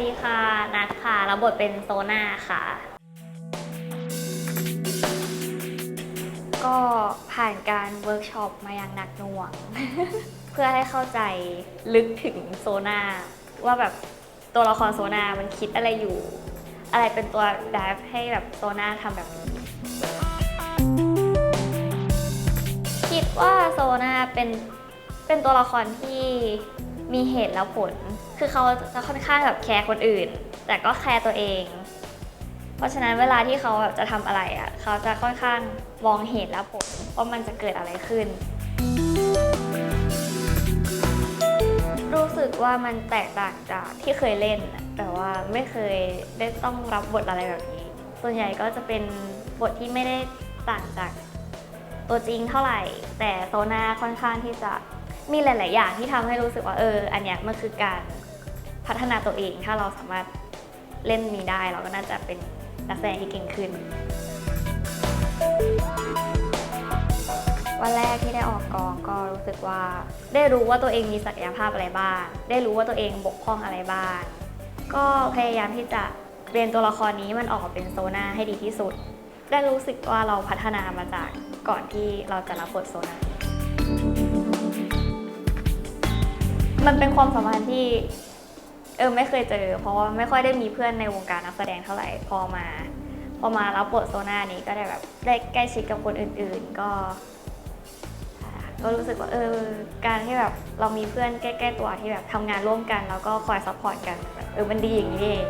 ดีค่ะ นัดค่ะ รับบทเป็นโซนาค่ะ ก็ผ่านการเวิร์กช็อปมาอย่างหนักหน่วง เพื่อให้เข้าใจลึกถึงโซนาว่าแบบตัวละครโซนามันคิดอะไรอยู่ อะไรเป็นตัวดฟให้แบบโซนาทำแบบนี้ คิดว่าโซนาเป็นเป็นตัวละครที่ มีเหตุและผล คือเขาจะค่อนข้างแบบแคร์คนอื่น แต่ก็แคร์ตัวเอง เพราะฉะนั้นเวลาที่เขาแบบจะทำอะไรอะ เขาจะค่อนข้างมองเหตุและผลว่ามันจะเกิดอะไรขึ้น รู้สึกว่ามันแตกต่างจากที่เคยเล่นอะแต่ว่าไม่เคยได้ต้องรับบทอะไรแบบนี้ ส่วนใหญ่ก็จะเป็นบทที่ไม่ได้ต่างจากตัวจริงเท่าไหร่ แต่โซนาค่อนข้างที่จะ มีหลาย ๆ อย่างที่ทำให้รู้สึกว่าเออ อันเนี้ยมันคือการพัฒนาตัวเอง ถ้าเราสามารถเล่นนี้ได้ เราก็น่าจะเป็นนักแสดงที่เก่งขึ้น วันแรกที่ได้ออกกองก็รู้สึกว่า ได้รู้ว่าตัวเองมีศักยภาพอะไรบ้าง ได้รู้ว่าตัวเองบกพร่องอะไรบ้าง ก็พยายามที่จะเรียนตัวละครนี้มันออกมาเป็นโซนาให้ดีที่สุด ได้รู้สึกว่าเราพัฒนามาจากก่อนที่เราจะรับบทโซนา มันเป็นความสัมพันธ์ที่เออไม่เคยเจอ เพราะว่าไม่ค่อยได้มีเพื่อนในวงการนักแสดงเท่าไหร่พอมาพอมารับบทโซนานี้ก็ได้แบบได้ใกล้ชิดกับคนอื่น ๆ ก็ ก็รู้สึกว่าเออการที่แบบเรามีเพื่อนใกล้ๆตัวที่แบบทำงานร่วมกัน แล้วก็คอยซัพพอร์ตกันแบบเออมันดีอย่างนี้เอง